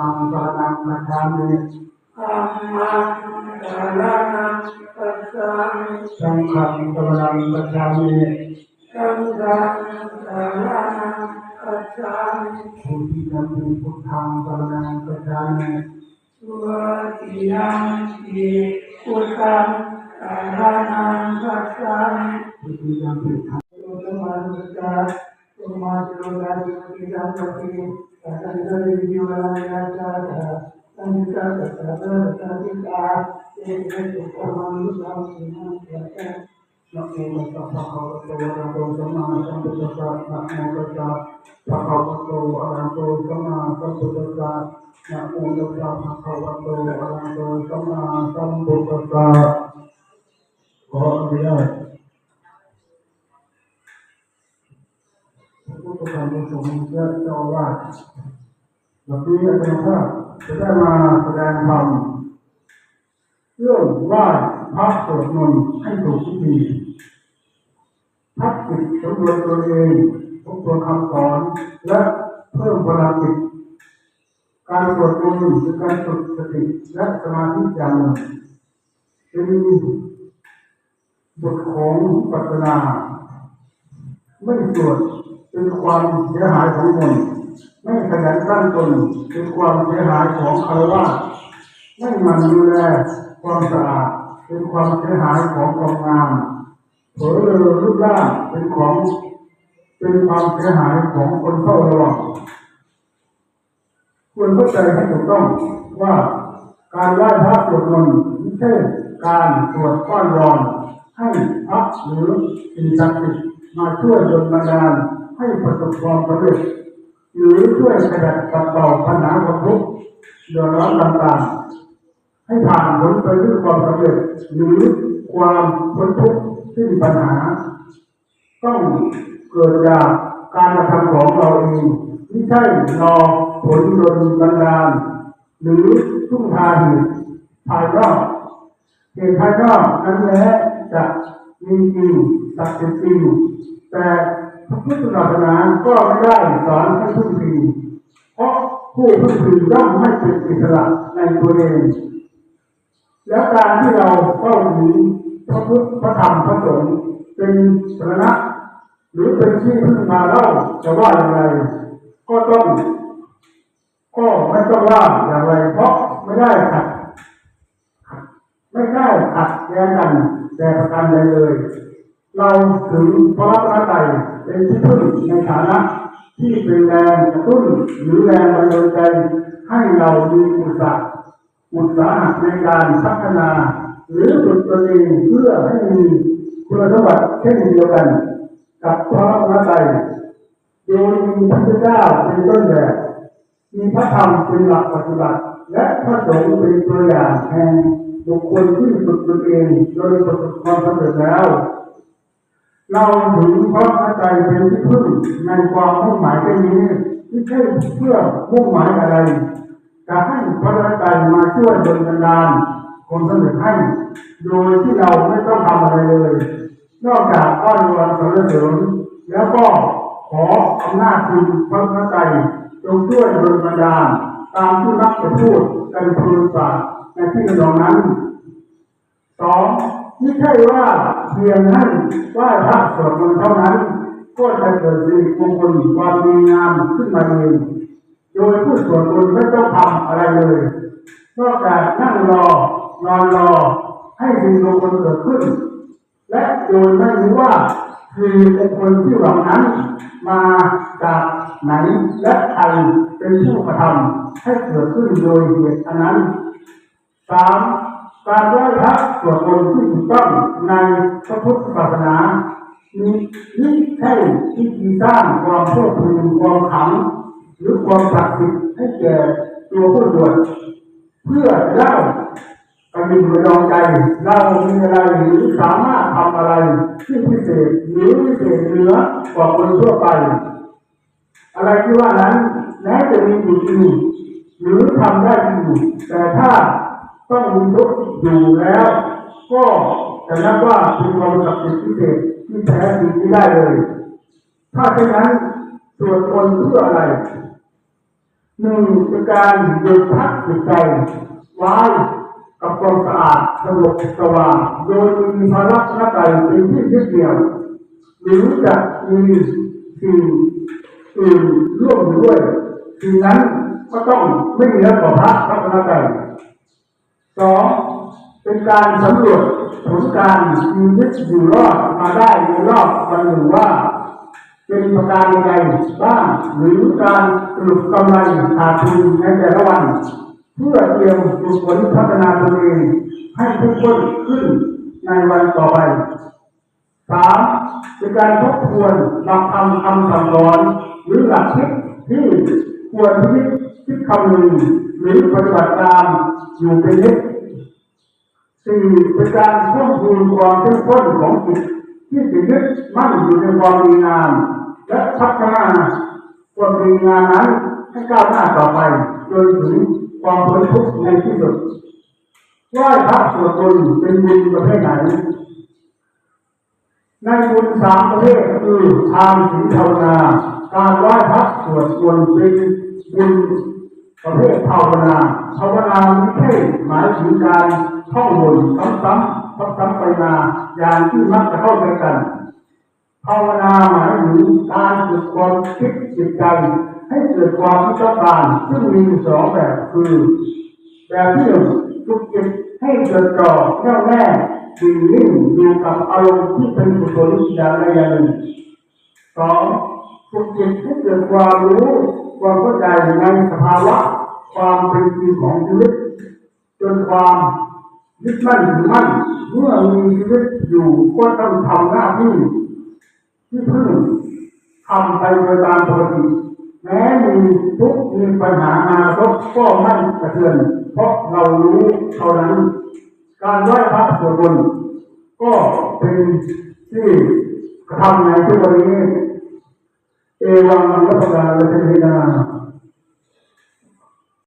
มังสรณังคัจฉามิธั มมังสรณังคัจฉามิสังฆังสรณังคัจฉามิสังฆังสรณังคัจฉามิทุติยมปิพุทธังสรณังคัจฉามิสุติยังปิพุทธังสรณังคัจฉามิทุติยมปิธัมโมสมาธิกาสมาธิโลกาจิติสัมปติสัจจะวิญญาณญาจาตาสัญจาตตะตะตะติกาเอเตตุปมังสัมสินังเตตะนะโมตัสสะภะคะวะโตอะระหะโตสัมมาสัมพุทธัสสะนะโมตัสสะภะคะวะโตอะระหะโตสัมมาสัมพุทธัสสะนะโมตัสสะภะคะวะโตอะระหะโตสัมมาสัมพุทธัสสะขออนุญาต ผู้ประกอบการสงฆ์และเจ้าอาวาสวันนี้อาจารย์ภาพจะได้มาแสดงธรรมเรื่องไหว้พระสวดมนต์ให้ถูกวิธีพักจิตสำรวจตัวเองทบทวนคำสอนและเพิ่มพลังจิตการสวดมนต์คือการฝึกสติและสมาธิอย่างหนึ่งเป็นบทของปัจนา ไม่สวด เป็นความเสียหายของตนไม่ขยันตั้งตนเป็นความเสียหายของคารวะไม่มันดูแลความสะอาดเป็นความเสียหายของกองงามเผลอเลอรูปร่างเป็นของเป็นความเสียหายของคนเฝ้าระวังควรเข้าใจให้ถูกต้องว่าการไหว้พระสวดมนต์ไม่ใช่การสวดก้อนรอนให้พระหรือสิ่งศักดิ์สิทธิ์มาช่วยดลบันดาล ให้ประสบความสำเร็จหรือช่วยขจัดปัดเป่าปัญหาความทุกข์เดือดร้อนต่างๆ ให้ผ่านพ้นไปด้วยความสำเร็จหรือความพ้นทุกข์ที่มีปัญหา ต้องเกิดจากการกระทำของเราเองไม่ใช่รอผลดลบันดาล หรือทุ่งทาเหตุภายนอกเหตุภายนอกนั้นแหละจะมีจริงศักดิ์สิทธิ์จริงแต่ พระพุทธศาสนาก็ไม่ได้สอนให้พึ่งพิงเพราะผู้พึ่งพิงย่อมไม่เป็นอิสระในตัวเอง แล้วการที่เราเข้าถึงพระพุทธพระธรรมพระสงฆ์เป็นสรณะหรือเป็นที่พึ่งพาเราจะว่าอย่างไรก็ต้องก็ไม่ต้องว่าอย่างไร เพราะไม่ได้ขัดไม่ได้ขัดแย้งกันแต่ประการใดเลย เราถึงพระรัตนตรัย เป็นที่พึ่งในฐานะที่เป็นแรงกระตุ้นหรือแรงบันดาลใจให้เรามีอุตสาหอุตสาหะในการพัฒนา หรือฝึกตนเองเพื่อให้มีคุณสมบัติเช่นเดียวกัน กับพระรัตนตรัยโดยมีพระพุทธเจ้าเป็นต้นแบบมีพระธรรมเป็นหลักปฏิบัติ และพระสงฆ์เป็นตัวอย่างแห่งบุคคลที่ฝึกตนเองโดยประสบความสำเร็จแล้ว เราถึงพระใจเป็นที่พึ่งในความมุ่งหมายแค่นี้ไม่ใช่เพื่อมุ่งหมายอะไรจะให้พระใจมาช่วยดลบันดาลคนสำเร็จให้ โดยที่เราไม่ต้องทำอะไรเลย นอกจากอ้อนวอนสรรเสริญแล้วก็ขออำนาจคุณพระพระใจจงช่วยดลบันดาลตามที่มักจะพูดกันพูดปากในที่กระดองนั้นสอง ไม่ใช่ว่าเพียงให้ว่าพระสวดมนต์เท่านั้น ก็จะเกิดสิริมงคลความดีงามขึ้นมาเองโดยผู้สวดมนต์ไม่ต้องทำอะไรเลยนอกจากนั่งรอนอนรอให้สิ่งมงคลเกิดขึ้น และโดยไม่รู้ว่าคือมงคลที่หวังนั้น มาจากไหนและใครเป็นผู้กระทำให้เกิดขึ้นโดยเหตุอันนั้นสาม การไหว้พระสวดมนต์ที่ถูกต้องในพระพุทธศาสนามีนี่ใช่ที่ทีสร้างความเพื่อพึงความขัง หรือความศักดิ์สิทธิ์ให้แก่ตัวผู้สวดเพื่อเล่ากำลังระดองใจเรามีอะไรหรือสามารถทำอะไรที่พิเศษหรือพิเศษเหนือกว่าคนทั่วไป อะไรที่ว่านั้นแม้จะมีอยู่จริงหรือทำได้จริงแต่ถ้าต้องมีทุก อยู่แล้ว ก็จะนับว่าเป็นความศักดิ์สิทธิ์พิเศษที่แท้จริงที่ได้เลย ถ้าเช่นนั้นสวดมนต์เพื่ออะไรหนึ่งเป็นการหยุดพักจิตใจไว้กับความสะอาดสงบสว่างโดยมีพระรัตนตรัยเป็นที่ยึดเหนี่ยวหรือจะมีสิ่งอื่นร่วมด้วยสิ่งนั้นก็ต้องไม่เหนือกว่าพระรัตนตรัยสอง เป็นการสำรวจผลการชีวิตอยู่รอดมาได้ในรอบวันหนึ่งว่า เป็นประการยังไงบ้างหรือการสรุปกำไรขาดทุนในแต่ละวัน เพื่อเตรียมฝึกฝนพัฒนาตัวเองให้เข้มข้นขึ้นในวันต่อไปสามเป็นการทบทวนหลักธรรมคำสั่งสอนหรือหลักคิดที่ควรคิดคิดคำนึงหรือปฏิบัติตามอยู่เป็นนิด สี่เป็นการเพิ่มพูนความเข้มข้นของจิตที่จะยึดมั่นอยู่ในความดีงาม และพัฒนาความดีงามนั้นให้ก้าวหน้าต่อไปจนถึงความพ้นทุกข์ในที่สุดไหว่าพระสวดมนต์เป็นบุญประเภทไหนในบุญสามประเภทคือทานศีลภาวนาการไหว้พระสวดมนต์เป็นบุญประเภทภาวนาภาวนาไม่ใช่หมายถึงการ ท่องบนซ้ำๆซ้ำๆไปมาอย่างที่มักจะเข้าใจกันภาวนาหมายถึงการฝึกความคิดจิตใจให้เกิดความที่ต้องการซึ่งมีอยู่สองแบบคือแบบที่หนึ่งฝึกจิตให้เกิดจ่อแน่วแน่ดิ่งนิ่งอยู่กับอารมณ์ที่เป็นกุศลอย่างใดอย่างหนึ่งสองฝึกจิตให้เกิดความรู้ความเข้าใจในสภาวะความเป็นจริงของชีวิต จนความ ยึดมั่นถือมั่นเมื่อมีชีวิตอยู่ก็ต้องทำหน้าที่ที่พึ่งทำไปโดยตามปกติแม้มีทุกข์มีปัญหามาก็ก็ไม่กระเทือน เพราะเรารู้เท่านั้น การไหว้พระสวดมนต์ก็เป็นที่กระทำในทุกวันนี้ เอวังมังคลาลเทนา